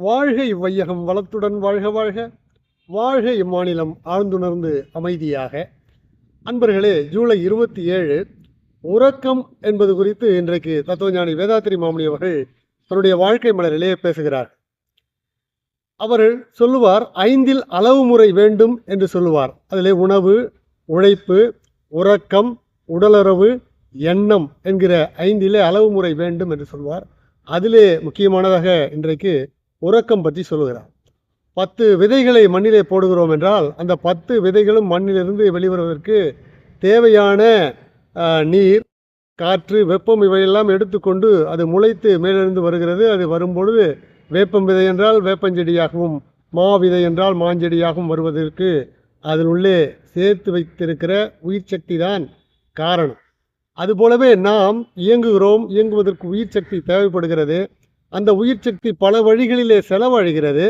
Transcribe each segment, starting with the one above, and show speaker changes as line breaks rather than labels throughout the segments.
வாழ்க இவ்வையகம் வளத்துடன் வாழ்க வாழ்க. வாழ்க இம்மாநிலம் ஆழ்ந்துணர்ந்து அமைதியாக. அன்பர்களே ஜூலை இருபத்தி ஏழு உறக்கம் என்பது குறித்து இன்றைக்கு தத்துவஞானி வேதாத்திரி மாமணி அவர்கள் தன்னுடைய வாழ்க்கை மலரிலே பேசுகிறார். அவர் சொல்லுவார் ஐந்தில் அளவு முறை வேண்டும் என்று சொல்லுவார். அதிலே உணவு உழைப்பு உறக்கம் உடலுறவு எண்ணம் என்கிற ஐந்திலே அளவு முறை வேண்டும் என்று சொல்வார். அதிலே முக்கியமானதாக இன்றைக்கு உறக்கம் பற்றி சொல்கிறார் பத்து விதைகளை மண்ணிலே போடுகிறோம் என்றால் அந்த பத்து விதைகளும் மண்ணிலிருந்து வெளிவருவதற்கு தேவையான நீர் காற்று வெப்பம் இவையெல்லாம் எடுத்துக்கொண்டு அது முளைத்து மேலிருந்து வருகிறது. அது வரும்பொழுது வேப்பம் விதை என்றால் வேப்பஞ்செடியாகவும் மா விதை என்றால் மாஞ்செடியாகவும் வருவதற்கு அதில் உள்ளே சேர்த்து வைத்திருக்கிற உயிர் சக்தி தான் காரணம். அதுபோலவே நாம் இயங்குகிறோம் இயங்குவதற்கு உயிர் சக்தி தேவைப்படுகிறது. அந்த உயிர் சக்தி பல வழிகளிலே செலவழிகிறது.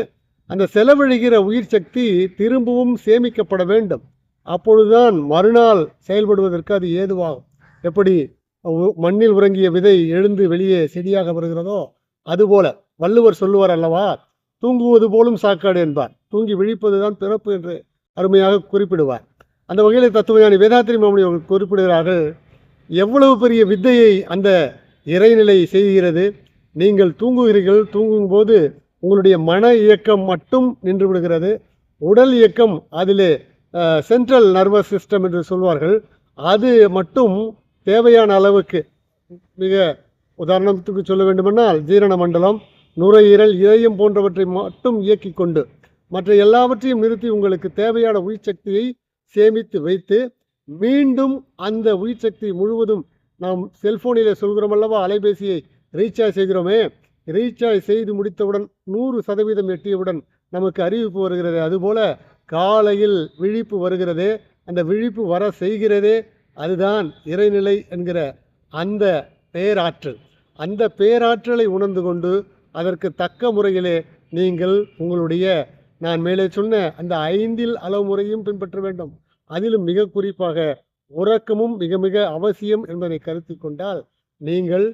அந்த செலவழிகிற உயிர் சக்தி திரும்பவும் சேமிக்கப்பட வேண்டும். அப்பொழுதுதான் மறுநாள் செயல்படுவதற்கு அது ஏதுவாகும். எப்படி மண்ணில் உறங்கிய விதை எழுந்து வெளியே செடியாக வருகிறதோ அதுபோல. வள்ளுவர் சொல்லுவார் அல்லவா தூங்குவது போலும் சாக்காடு என்பார். தூங்கி விழிப்பதுதான் பிறப்பு என்று அருமையாக குறிப்பிடுவார். அந்த வகையில் தத்துவஞானி வேதாத்திரி மாமணி அவர்கள் குறிப்பிடுகிறார்கள் எவ்வளவு பெரிய வித்தையை அந்த இறைநிலை செய்கிறது நீங்கள் தூங்குகிறீர்கள் தூங்கும்போது உங்களுடைய மன இயக்கம் மட்டும் நின்று விடுகிறது. உடல் இயக்கம் அதிலே சென்ட்ரல் நர்வஸ் சிஸ்டம் என்று சொல்வார்கள். அது மட்டும் தேவையான அளவுக்கு மிக உதாரணத்துக்கு சொல்ல வேண்டுமென்றால் ஜீரண மண்டலம் நுரையீரல் இதயம் போன்றவற்றை மட்டும் இயக்கி கொண்டு மற்ற எல்லாவற்றையும் நிறுத்தி உங்களுக்கு தேவையான உயிர் சக்தியை சேமித்து வைத்து மீண்டும் அந்த உயிர் சக்தி முழுவதும் நாம் செல்போனிலே சொல்கிறோம் அல்லவா அலைபேசியை ரீசார்ஜ் செய்கிறோமே. ரீசார்ஜ் செய்து முடித்தவுடன் நூறு சதவீதம் எட்டியவுடன் நமக்கு அறிவிப்பு வருகிறது. அதுபோல் காலையில் விழிப்பு வருகிறதே. அந்த விழிப்பு வர செய்கிறதே அதுதான் இறைநிலை என்கிற அந்த பேராற்றல். அந்த பேராற்றலை உணர்ந்து கொண்டு அதற்கு தக்க முறையிலே நீங்கள் உங்களுடைய நான் மேலே சொன்ன அந்த ஐந்தில் அளவு முறையும் பின்பற்ற வேண்டும். அதிலும் மிக குறிப்பாக உறக்கமும் மிக மிக அவசியம் என்பதை கருத்தில் கொண்டால் நீங்கள்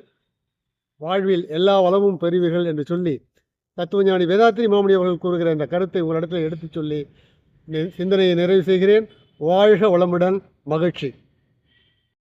வாழ்வில் எல்லா வளமும் பெறுவீர்கள் என்று சொல்லி தத்துவஞானி வேதாத்திரி மாமணி அவர்கள் கூறுகிற இந்த கருத்தை உங்களிடத்தில் எடுத்துச் சொல்லி சிந்தனையை நிறைவு செய்கிறேன். வாழ்க வளமுடன் மகிழ்ச்சி.